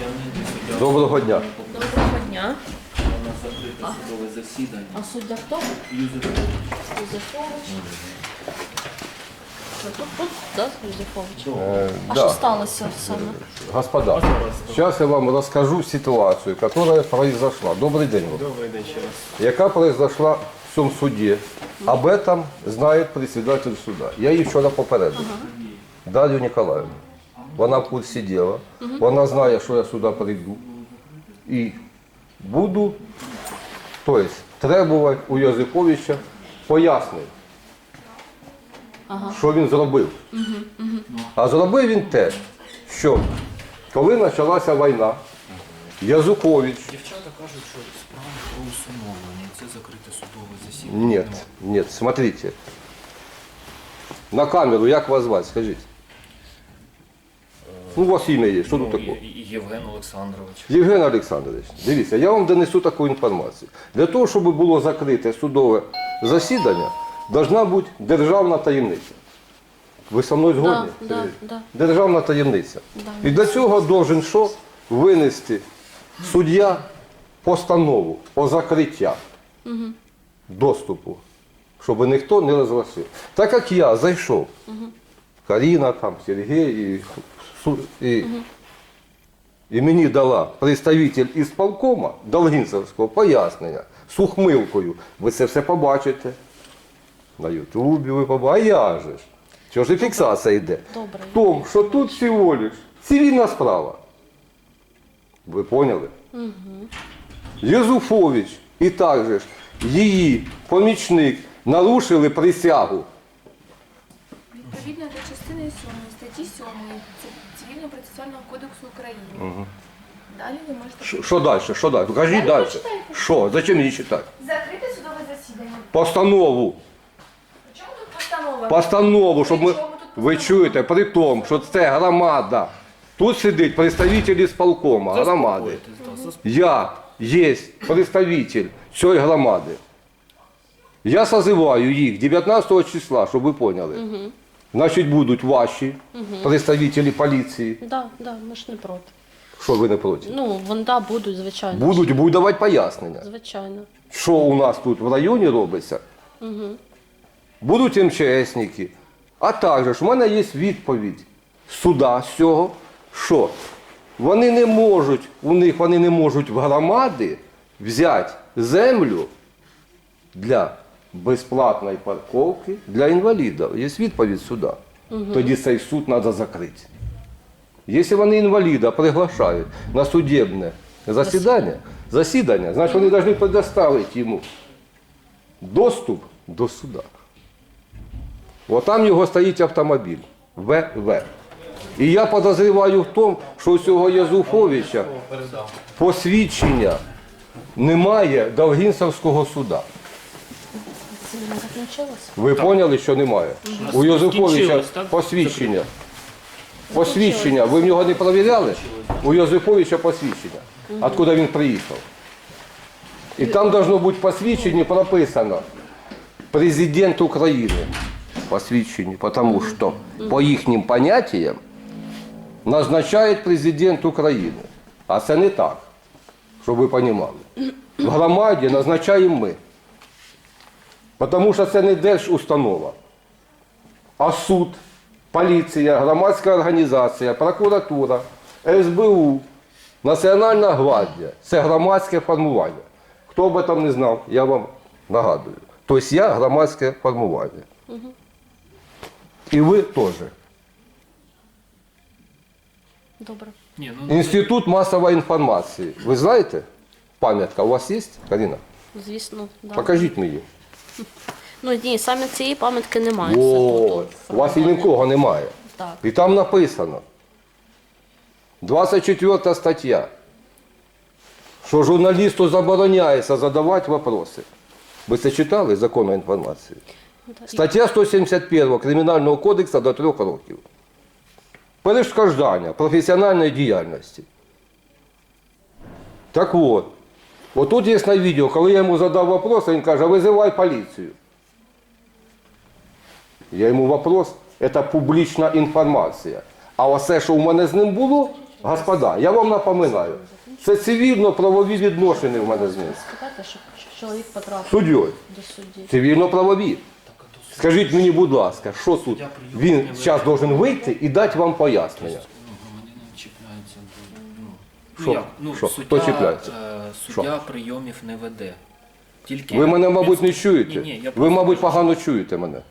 Я не суддя. Доброго дня. Доброго дня. У нас закрите судове засідання. А суддя хто? Юзефович. Юзефович. Ви Тут, тут, да, Юзефович? Э, А да. що сталося саме? Господа, сейчас я вам расскажу ситуацию, которая произошла. Добрый день. вам. Добрий день ще раз. Яка произошла в цьому суді. Об этом знає председатель суда. Я її вчора попередив. Дар'ю Ніколаївну. Вона в курсі діла. Вона знає, що я сюди прийду. І буду тобто, требувати у Язиковича пояснень, що він зробив. А зробив він те, що коли почалася війна, Язукович Дівчата кажуть, що справа про усиновлення. Це закрите судове засідання. Нет, нет, смотрите. На камеру, як вас звати, скажіть. Ну, у вас ім'я є, що тут Ну, такого? Євген Олександрович. Євген Олександрович, дивіться, я вам донесу таку інформацію. Для того, щоб було закрите судове засідання, должна бути державна таємниця. Ви со мною згодні? Да, да, Сергій? да. Державна таємниця. Да. І для цього должен що? Винести суддя постанову о закриття доступу, щоб ніхто не розгласив. Так як я зайшов, Каріна, там, Сергій і, су- і, і мені дала представитель із полкома Долгінцевського пояснення з ухмилкою. Ви це все побачите. На Ютубі ви побачите. А я же ж. Чого ж і фіксація йде? Добре. В тому, що тут всього лиш цивільна справа. Ви поняли? Угу. Єзуфович і також її помічник нарушили присягу. Відповідно до частини 7 статті 7 Цивільного процесуального кодексу України. Далі ви можете Що- Що далі? Що далі? Кажіть Далі далі. Що? Зачем її читати? закрити судове засідання. Постанову. При чому тут постанова? Постанову, щоб ми. Ви чуєте, при тому, що це громада. Тут сидить представитель з полкома, громади. Я є представитель цієї громади. Я созиваю їх 19 числа, щоб ви поняли. Значить, будуть ваші представителі поліції. Да, да, ми ж не проти. Що ви не проти? Ну, вон да, будуть, звичайно. Будуть, будуть давати пояснення. Звичайно. що у нас тут в районі робиться. Будуть МЧСники. А також в мене є відповідь суда з цього, що вони не можуть, у них вони не можуть в громади взяти землю для безплатної парковки для інвалідів. Є відповідь суда. Тоді цей суд треба закрити. Якщо вони інваліда приглашають на судебне засідання, засідання, значить вони повинні предоставити йому доступ до суда. От там його стоїть автомобіль ВВ. І я подозріваю в тому, що у цього Язуфовича посвідчення немає Довгінцевського суда. Ви поняли, що немає? У Йозефовича посвідчення. Посвідчення. Ви в нього не перевіряли? У Йозефовича посвідчення. Откуда він приїхав? І там должно бути посвідчення прописано. Президент України. Посвідчення, тому що по їхнім поняттям назначає президент України. А це не так, щоб ви розуміли. В громаді назначаємо ми. Тому що це не держустанова, а суд, поліція, громадська організація, прокуратура, СБУ, Національна гвардія. Це громадське формування. Хто об этом не знав, я вам нагадую. Тобто я громадське формування. І ви теж. Добре. Ні, ну, Інститут масової інформації. Ви знаєте? Пам'ятка у вас є, Каріна? Звісно, да. Покажіть мені. Ну ні, саме цієї пам'ятки немає. О, у вас і нікого немає. Так. І там написано, 24 стаття, що журналісту забороняється задавати вопроси. Ви це читали законну інформацію? Да. Стаття 171 Кримінального кодексу до трьох років. Перешкоджання професіональної діяльності. Так от, отут є на відео, коли я йому задав вопрос, він каже, визивай поліцію. Я йому вопрос, це публічна інформація. А оце, що в мене з ним було, Господа, я вам напоминаю, це цивільно-правові відношення в мене з ним. Чоловік потрапив до судді. Цивільно-правові. Скажіть мені, будь ласка, що суд? Він зараз должен вийти і дати вам пояснення. Громадянин чіпляється до. Що? ну як? Ну, Що? суддя, Хто чіпляється? е, суддя прийомів не веде. Тільки Ви мене, мабуть, не чуєте. ні, я Ви, просто мабуть, погано чуєте мене.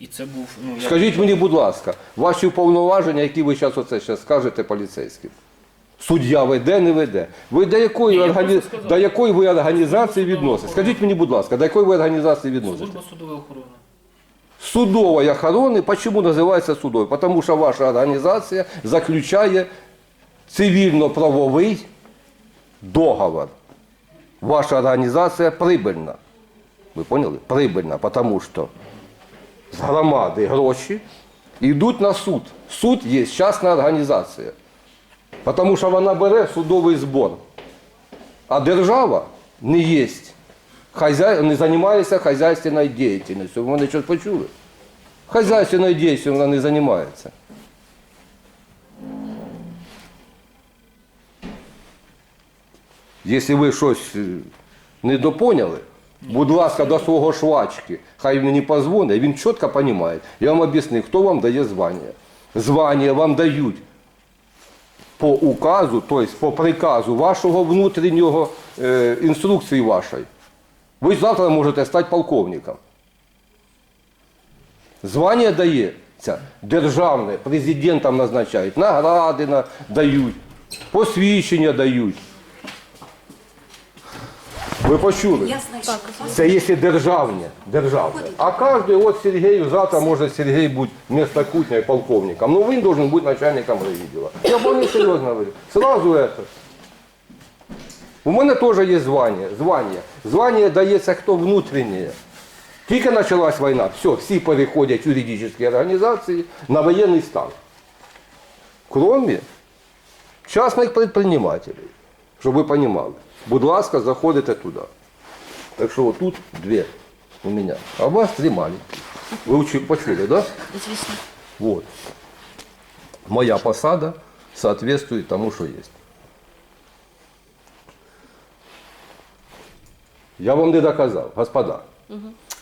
І це був. Ну, я... Скажіть мені, будь ласка, ваші повноваження, які ви зараз оце ще скажете поліцейським. Суддя веде, не веде. Ви до якої, Ні, я органі... просто сказав. до якої ви організації відносите? Скажіть мені, будь ласка, до якої ви організації відносите? Служба судової охорони. Судовой охороны, почему называется судовой? Потому что ваша организация заключает цивильно-правовий договор. Ваша организация прибыльна. Ви поняли? Прибыльна, потому що з громади гроші йдуть на суд. Суд є частна організація. Тому що вона бере судовий збор. А держава не є. Не займається хазяйственною діяльністю. Ви мене щось почули? Хазяйственною діяльністю вона не займається. Якщо ви щось е, недопоняли, будь ласка, до свого швачки, хай мені позвонить, він чітко розуміє. Я вам об'ясню, хто вам дає звання. Звання вам дають по указу, тобто по приказу вашого внутрішнього е, інструкції вашої. Ви завтра можете стати полковником. Звання дається державне, президентом назначають, награди на- дають, посвідчення дають. Ви почули? Це якщо державне, державне. А кожен, от Сергію завтра може Сергій бути вместо Кутня полковником. Ну він должен бути начальником райвідділа. Я вполне серйозно говорю. Сразу это. У мене теж є звання. Звання. Звання дається хто внутрішнє. Тільки почалась війна, все, всі переходять юридичні організації на воєнний стан. Кроме частних предпринимателей, щоб ви розуміли. Будь ласка, заходите туди. Так що отут дві у мене. А у вас три маленькі. Ви учи- почули, да? Звісно. Вот. Моя посада соответствует тому, что есть. Я вам не доказав, господа.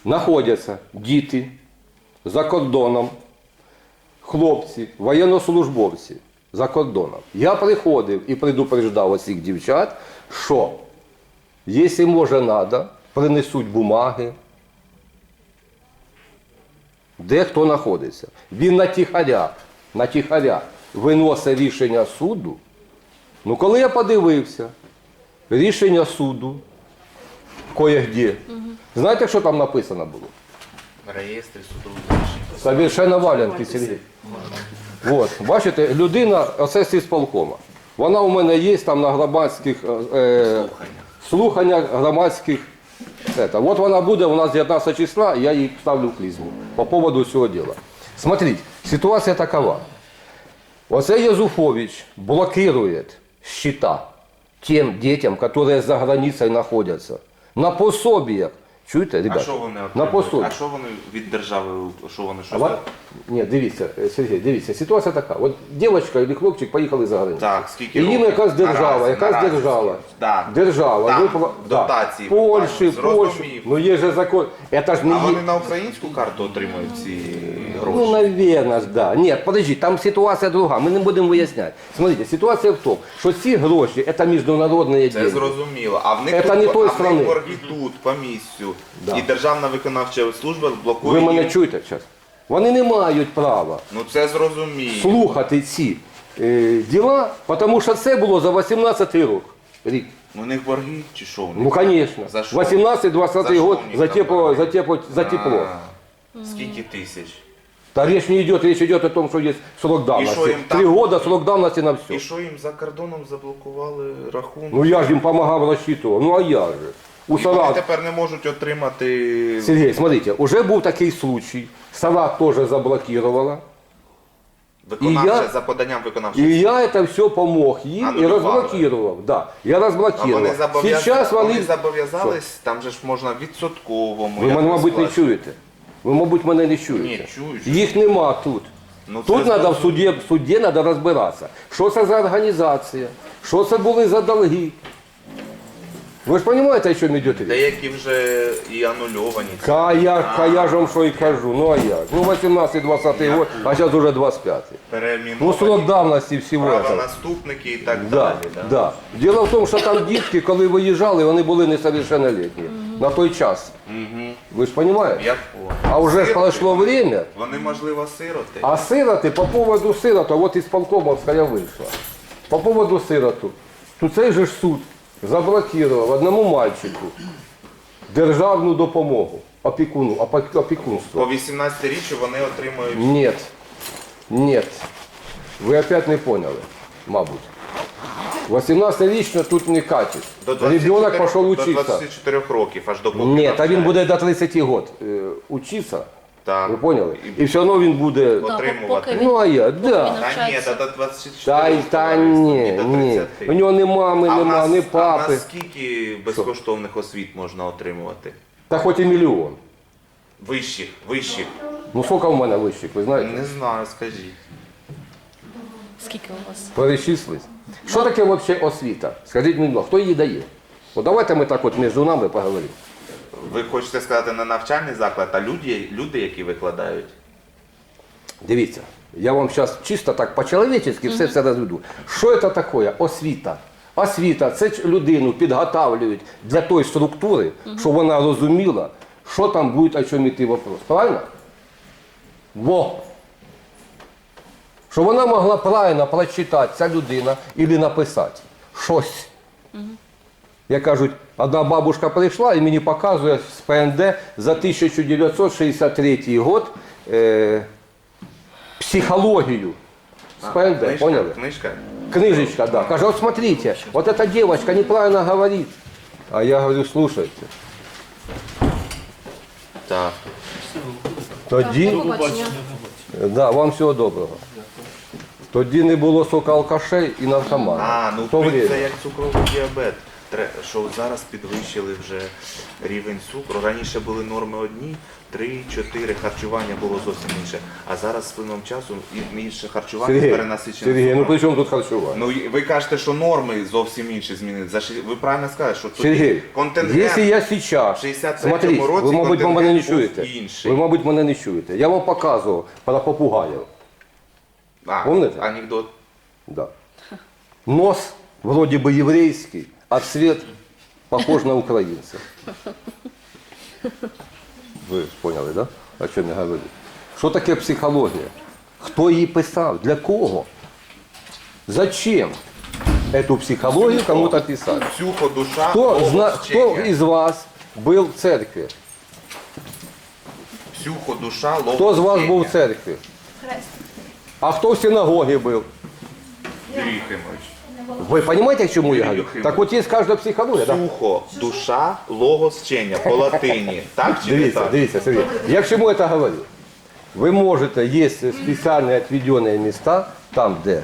Знаходяться діти за кордоном, хлопці, воєннослужбовці За кордоном. Я приходив і предупреждав усіх дівчат, що якщо може треба, принесуть бумаги, де хто знаходиться. Він на тихаря, на тихаря виносить рішення суду. Ну, коли я подивився, рішення суду, кое-де, знаєте, що там написано було? Реєстри судових рішень. Совершенно валянки, Сергій. От, бачите, людина, оце сполкома. Вона у мене є там на громадських е, слуханнях громадських. Это. От вона буде у нас 19 числа, я їй ставлю клізму по поводу цього діла. Смотрите, ситуація такова. Оце Язуфович блокирует счета тем детям, которые за границей находятся. На пособиях. Чуєте, А ребята? що вони на пособі. А що вони від держави, що вони що вот, за- ні, дивіться, е, Сергій, дивіться, ситуація така. От дівчинка і хлопчик поїхали за границю. Так, скільки І їм років? якась держава, Наразі, якась наразі держава. Так. Держава. Так, випла- дотації да. Польщі. Польщі. Зрозумів. Ну є же закон. Это ж не А є... вони на українську карту отримують ці Ну, гроші? наверное, ж, да. Нет, подожди, там ситуація друга, ми не будемо виясняти. Смотрите, ситуація в тому, що ці гроші – це міжнародні Це деньги. зрозуміло. А в них Это тут, не той а в страни. них борги тут, по місцю. Да. І Державна виконавча служба блокує Ви мене їм. чуєте зараз? Вони не мають права Ну це зрозуміло. слухати ці е, діла, тому що це було за 18 рік. рік. У них борги чи що? у них? Ну. За що? 18-20 За год у за тепло, за тепло, за тепло. А, Скільки тисяч? Та речь не идет, речь идет о том, что есть срок давности. там- Три года срок давности на все. І що їм за кордоном заблокували рахунок? Ну я ж им помогал, рассчитывал. Ну а я же. У І вони тепер не можуть отримати. Сергей, смотрите, уже был такой случай. Сарат тоже заблокировала. Виконавче І я- за поданням И я это все помог им и Аннулировали. разблокировал. Да, я А разблокировал. вони зобов'яз- Сейчас вони вони... зобов'язались, там же ж можна відсотковому. Ви мене, якось мабуть, не чуєте. Ви, мабуть, мене не чуєте. Ні, чую, чую. Їх нема тут. Ну, це Тут треба в суді, в суді треба розбиратися. Що це за організація? Що це були за долги? Ви ж розумієте, що йде річ? Деякі вже і анульовані. Ка я, ка я ж вам що і кажу. Ну а як? Ну 18-20 год, а зараз вже 25. Ну срок давності всього правонаступники і так Да, далі. да. Да? Діло в тому, що там дітки, коли виїжджали, вони були несовершеннолетні. На той час. Ви ж розумієте? Я. А вже ж пройшло время. Вони, можливо, сироти. А сироти, по поводу сирота, от із Полкомовська вийшла. По поводу сироту. То цей же ж суд заблокував одному мальчику державну допомогу, опікуну, опа- опікунство. По 18 річчю вони отримують Нет. Нет. Вы опять не поняли, мабуть. 18-річно тут не катить. до 24, Ребенок пошел до учиться. 24 років, аж до поки Ні, та він буде до 30 год е, учиться. Так. Ви поняли? І- І все одно він буде. От. отримувати. поки він Ну а я, да. Та ні, навчається. та до 24 Та, й- та ні, і до ні. 30. У нього ні мами, А в нема, нас, ні а в папи. нас скільки безкоштовних освіт можна отримувати? Та хоч і мільйон. Вищих, вищих. Ну скільки в мене вищих, ви знаєте? Не знаю, скажіть. Скільки у вас? Перечислись. Що таке взагалі освіта? Скажіть мені, ну, хто її дає? От давайте ми так от між нами поговоримо. Ви хочете сказати не навчальний заклад, а люди, люди які викладають? Дивіться, я вам зараз чисто так по-чоловічески все це розведу. Що це таке? Освіта. Освіта це людину підготавлюють для тої структури, щоб вона розуміла, що там буде, о чому йти вопрос. Правильно? Во. Щоб вона могла правильно прочитати ця людина і написати щось. Як кажуть, одна бабушка прийшла і мені показує з ПНД за 1963 год е, психологию. С ПНД, книжка, поняли? Книжка? Книжечка, да. Кажет, вот смотрите, вот эта девочка неправильно говорит. А я говорю, слушайте, Так. тоді, Побачення. да, вам всього доброго. Тоді не було сока алкашей і наркоманів. А, ну В то це время. як цукровий діабет. Що зараз підвищили вже рівень цукру. Раніше були норми одні, три, чотири, харчування було зовсім інше. А зараз з плином часу і- інше харчування Сергій, перенасичене. Сергій, ну при чому тут харчування? Ну і ви кажете, що норми зовсім інші змінили. За ши- ви правильно сказали, що тут Сергій, контингент. я сейчас, в 63-му смотрите, році ви, мабуть, мене не контингент чуєте. інший. Ви, мабуть, мене не чуєте. Я вам показував про попугаїв. а, Помните? анекдот. Да. Нос вроде бы еврейский, а цвет похож на украинца. Ви поняли, да? О чому я говорю? Що таке психологія? Хто її писав? Для кого? Зачем эту психологию кому-то писать? Псюхо, душа, Хто, зна, хто із вас був в церкві? Псюхо, душа, логос, Хто з вас був в церкві? А хто в синагогі був? Юрій Єфимович. Ви розумієте, к чому я Юрій говорю? Юхимович. Так от є кожна психологія. Да? Псюхо, душа, логос, вчення по латині. Так чи не Дивіться, так? дивіться, Сергій. Я к чему это говорю? Вы можете, есть специальные отведенные места, там, де.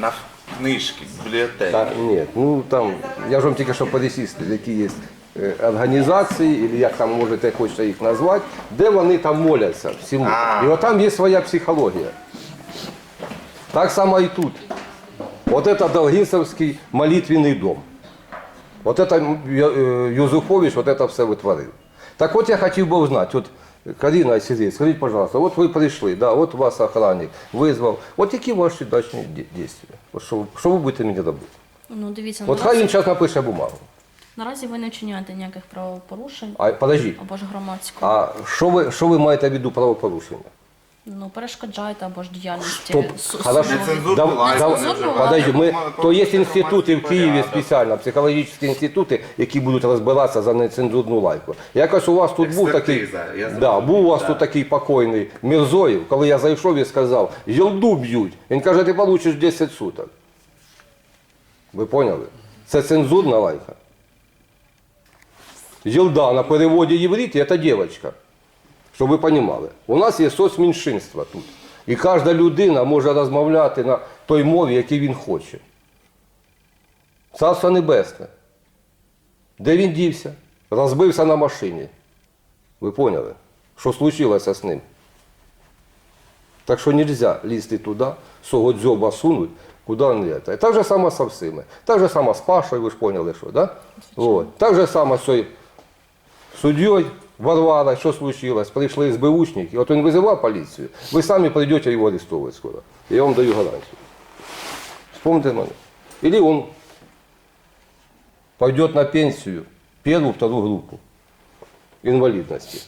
На книжки, бібліотеки. Та, ні, ну там, я ж вам тільки що перечислив, які є е, організації, або як там можете хочете їх назвати, де вони там моляться всьому. А. І от там є своя психологія. Так само і тут. Вот это Долгинцевский молитвенный дом. Вот это м, Ю- е, Юзуфович вот это все витворив. Так от я хотів би узнати, от Карина і Сергій, скажіть, пожалуйста, от ви прийшли, да, от вас охранник визвав, от які ваші дачні дій- дії? От що, що ви будете мені робити? Ну, дивіться, От хай наразі, він зараз напише бумагу. наразі ви не вчиняєте ніяких правопорушень А подождіть, або ж громадського. а що ви, що ви маєте в виду правопорушення? Ну, перешкоджаєте або ж е, су- хорошо. Подожди, ми, то є інститути в Києві спеціально, психологічні інститути, які будуть розбиратися за нецензурну лайку. Якось у вас тут був такий, Експертиза, я да, зрозумів, був у вас да. тут такий покойний Мірзоєв, коли я зайшов і сказав, єлду б'ють. Він каже, ти получиш 10 суток. Ви поняли? Це цензурна лайка. Єлда на переводі євриті – це дівчинка. Щоб ви розуміли, у нас є соцменшинство тут. І кожна людина може розмовляти на той мові, якій він хоче. Царство Небесне. Де він дівся? Розбився на машині. Ви поняли, що случилося з ним? Так що нельзя лізти туди, свого дзьоба сунуть, куди не. І так же само со всіми. Так же само з Пашою, ви ж поняли, що, да? Вот. Так же само з цією суддєю Варвара, що случилось? Прийшли СБУшники, от він визивав поліцію, ви самі прийдете його арестовувати скоро. Я вам даю гарантію. Вспомните мене. Или он пойдет на пенсию, первую, вторую группу инвалидности.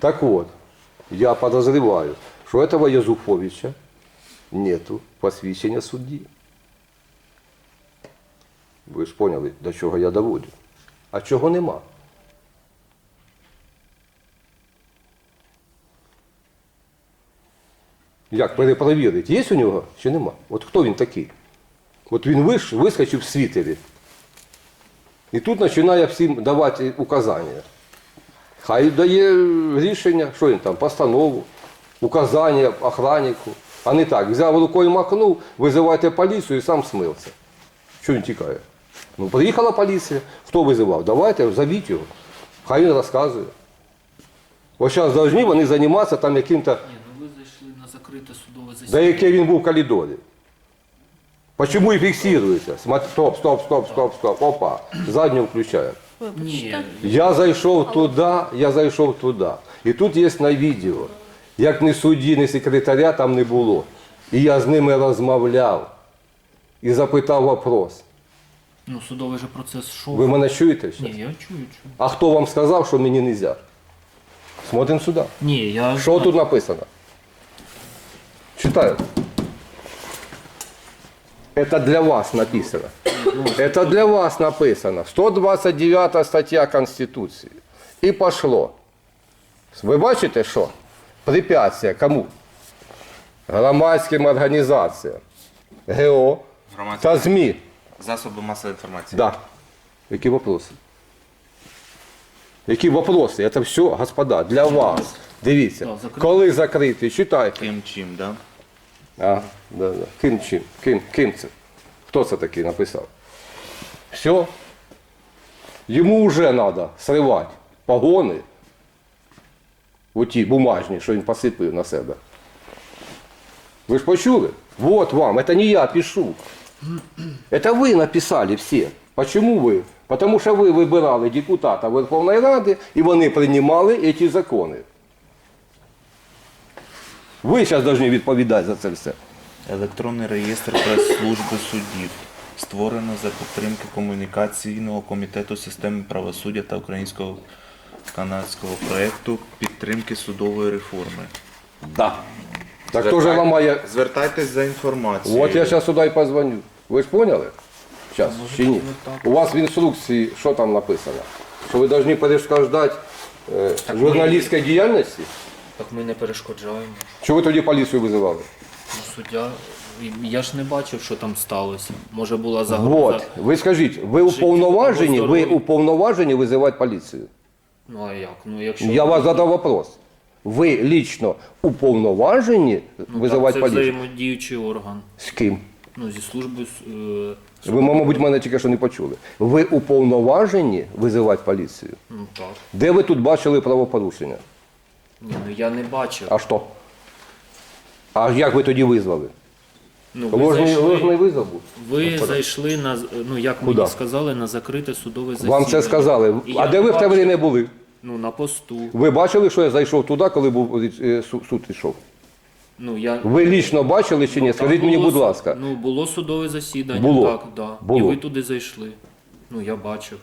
Так вот, я подозреваю, что этого Язуковича нету посвящения судьи. Ви ж поняли, до чого я доводжу. А чого нема? Як перепровірити, є у нього чи нема? От хто він такий? От він виш, вискочив в світері. І тут починає всім давати указання. Хай дає рішення, що він там, постанову, указання охраннику. А не так, взяв рукою махнув, визивайте поліцію і сам смився. Що він тікає? Ну, приїхала поліція, хто визивав? Давайте, зовіть його. Хай він розказує. Ось зараз повинні вони займатися там яким-то Ні, ну ви зайшли на закрите судове за засідання. яке він був в коридорі. Почему і фіксується? Стоп, стоп, стоп, стоп, стоп. Опа. Задню включаємо. Ні. Я зайшов туди, я зайшов туди. І тут є на відео. Як ні судді, ні секретаря там не було. І я з ними розмовляв і запитав вопрос. ну судовий же процес шов. Ви мене чуєте? Ні, я чую, чую. А хто вам сказав, що мені не можна? Смотрим сюди. Ні, я Що тут написано? Читаю. Это для вас написано. Это для вас написано. 129 стаття Конституції. І пошло. Ви бачите, що? Препятствие кому? Громадським організаціям. ГО та ЗМІ. Засоби масової інформації. Да. Які вопроси? Які вопроси? Це все, господа, для вас. Дивіться, Да, закрити. коли закритий, читайте. Ким чим, да? А, да, да. Ким чим? Ким, ким це? Хто це такий написав? Все. Йому вже треба сривати погони. Оті бумажні, що він посипив на себе. Ви ж почули? Вот вам, это не я пишу. Это вы написали все. Почему ви? Потому що ви вибирали депутата Верховної Ради і вони приймали ці закони. Ви зараз повинні відповідати за це все. Електронний реєстр прес-служби суддів. Створено за підтримки комунікаційного комітету системи правосуддя та українського канадського проєкту підтримки судової реформи. Да. Так Звертай- хто ж ламає? Звертайтесь за інформацією. От я зараз сюди і позвоню. Ви ж поняли? Зараз, чи ні? У вас в інструкції що там написано? Що ви повинні перешкоджати е, журналістській діяльності? так ми не перешкоджаємо. Чого ви тоді поліцію визивали? Ну, суддя. Я ж не бачив, що там сталося. Може була загроза. Вот. Ви скажіть, ви уповноважені, ви уповноважені визивати поліцію? Ну а як? Ну якщо Я вас задав вопрос. Ви лічно уповноважені ну, визивати так, це поліцію? взаємодіючий орган. З ким? Ну зі служби е, Ви, мабуть, мене тільки що не почули. Ви уповноважені визивати поліцію? ну так. Де ви тут бачили правопорушення? Ні, ну я не бачив. А що? А як ви тоді визвали? Ну, ви Ложний, зайшли, ложний визов був? ви зайшли на ну як Куда? мені сказали, на закрите судове засідання. Вам це сказали. І А я де ви в те бачив, время були? Ну на посту. Ви бачили, що я зайшов туди, коли був е, су- суд ішов? Ну я Ви лічно бачили чи ні? Там Скажіть мені, було будь су- ласка. Ну було судове засідання, Було. так, да. Було. І ви туди зайшли. Ну я бачив.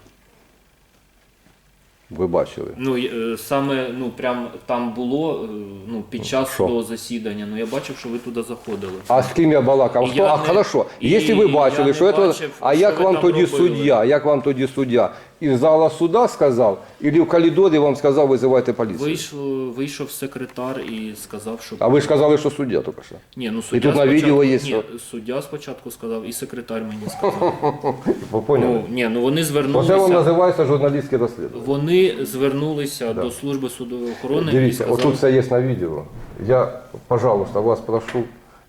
Ви бачили. Ну е, саме ну прям там було е, ну під час Що? судового засідання. Ну я бачив, що ви туди заходили. А з ким я балакав? І Хто? я А не- хорошо. і Якщо ви я бачили, не що це. бачив, А що як ви вам там тоді робили. суддя? Як вам тоді суддя? Із зала суда сказав, або в коридорі вам сказав, визивайте поліцію? Вийшов, вийшов секретар і сказав, що А ви ж казали, що суддя тільки що. ні, ну суддя тут на спочатку- відео є, Ні, що- суддя спочатку сказав, і секретар мені сказав. Ви поняли? ну ні, ну вони Оце вам звернулися. називається журналістське розслідування. Вони звернулися до служби судової охорони і Дивіться, сказали, отут все є на відео. Я, пожалуйста, вас прошу,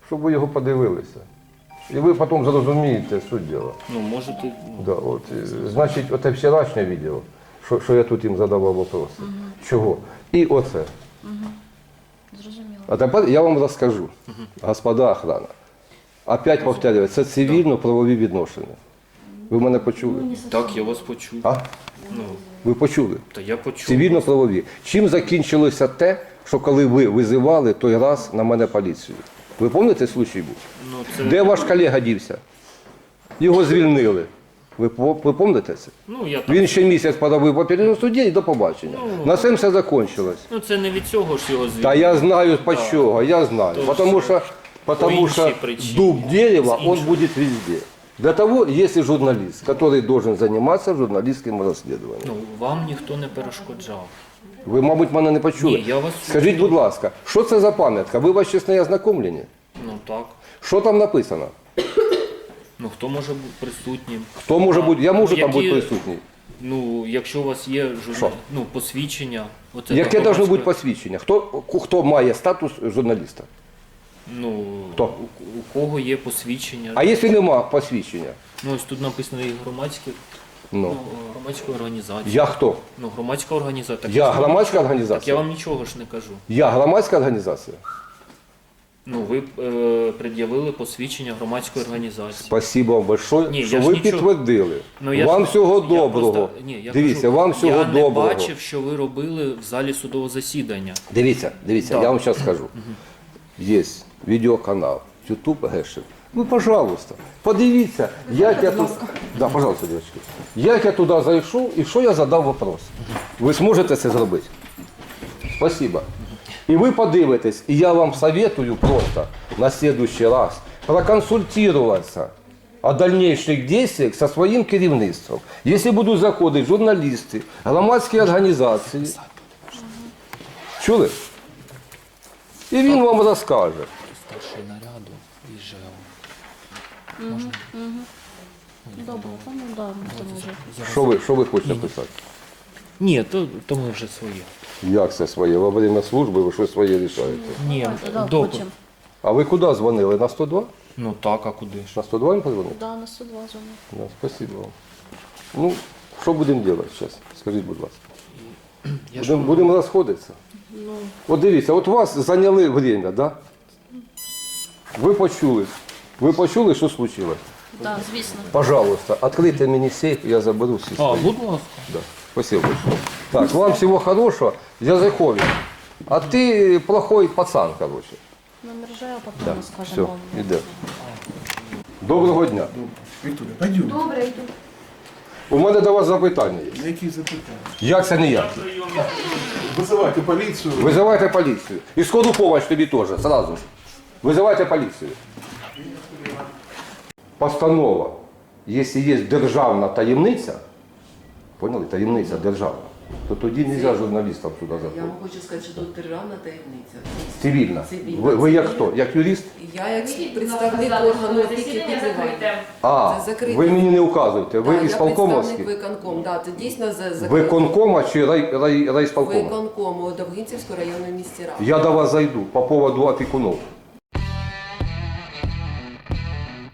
щоб ви його подивилися. І ви потім зрозумієте суть діла. ну можете. Да, от, е, значить, оте вчорашнє відео, що, що я тут їм задавав вопроси. Чого? І оце. Зрозуміло. А тепер я вам розкажу, господа охрана. Опять повторюю, це цивільно-правові відношення. Ви мене почули? Так, я вас почув. А? Ну, Ви почули? та я почув. Цивільно-правові. Чим закінчилося те, що коли ви визивали той раз на мене поліцію? Ви пам'ятаєте случай був? Ну, це, Де ваш колега дівся? Його звільнили. Ви, ви пам'ятаєте це? ну, я так, Він ще місяць подавив папір у суді і до побачення. На цим все закінчилось. ну, це не від цього ж його звільнили. Та я знаю по чого, я знаю. То Потому что, потому іншій причині. дуб дерева, он будет везде. Для того есть и журналист, который должен заниматься журналистским розслідуванням. Ну, вам ніхто не перешкоджав. Ви, мабуть, мене не почули. Ні, я вас Скажіть, будь ласка, що це за пам'ятка? Ви вас чесно ознакомлені? Ну так. Що там написано? Ну хто може бути присутнім? Хто може бути? Я можу там бути присутній. Ну, якщо у вас є журнал... Ну, посвідчення, оце Яке громадське- бути посвідчення? Хто, хто має статус журналіста? Ну, Хто? У, у кого є посвідчення? А якщо нема посвідчення? Ну, ось тут написано і громадські, ну, Ну. громадська організація. Я хто? Ну, громадська організація. Я громадська організація? Так я вам нічого ж не кажу. Я громадська організація? Ну, ви е, пред'явили посвідчення громадської організації. Спасибо вам большое, Ні, що я ж ви нічого- підтвердили. Ну, я вам ж- всього я доброго. просто- ні, я дивіться, кажу, вам всього я доброго. не бачив, що ви робили в залі судового засідання. Дивіться, дивіться, Да. я вам зараз скажу. Є відеоканал, YouTube Гешев. Ну, пожалуйста, подивіться, як я тут. Да, пожалуйста, дівчатки. Як я туди зайшов і що я задав вопрос. Ви зможете це зробити? Спасибо. І ви подивитесь, і я вам советую просто на следующий раз проконсультироваться о дальнейших действиях со своїм керівництвом. Якщо будуть заходити журналісти, громадські організації, чули? І він вам розкаже. Старший наряду і ЖЕО. Добре, це може. Що ви, що ви хочете писати? Ні, то, то ми вже своє. Як це своє? Во время служби ви щось своє рішаєте. Ні, Давайте, да, добре. потім. А ви куди дзвонили? На 102? Ну так, а куди ж? На 102 їм позвонили? Да, на 102 зону. Да, спасибо вам. Ну, що будемо робити зараз? Скажіть, будь ласка. Я ж Будемо будемо розходитися. Ну, От дивіться, от вас зайняли время, да? Ви почули. Ви почули, що случилось? да, звісно. Пожалуйста, відкрийте мені сейф, я заберу всі А, свої. будь ласка. Да. Спасибо большое. Так, вам всего хорошего. Я Языковик. А ты плохой пацан, короче. Номер ЖЕО Да. потім Все, скажемо іде. Доброго дня. Вікторія, пойдем. Добре, йду. У мене до вас запитання є. На які запитання? Як це ніяк? Визивайте поліцію. Визивайте поліцію. І скору помощь тобі теж, сразу ж. Визивайте поліцію. Постанова. Якщо є державна таємниця, поняли, таємниця державна, то тоді не можна журналістам сюди Я вам хочу сказати, що тут державна таємниця. Цивільна. Цивільна. Ви, ви як хто? Як юрист? Я як представник органу опіки підривання. А, Це закрите. ви мені не указуєте. Ви із я Полкомовський? представник виконком. Да, це дійсно за закрите. Виконкома чи рай, рай, райсполкома? Виконкому Довгинцівської районної місті ради. Я до вас зайду по поводу опікунов.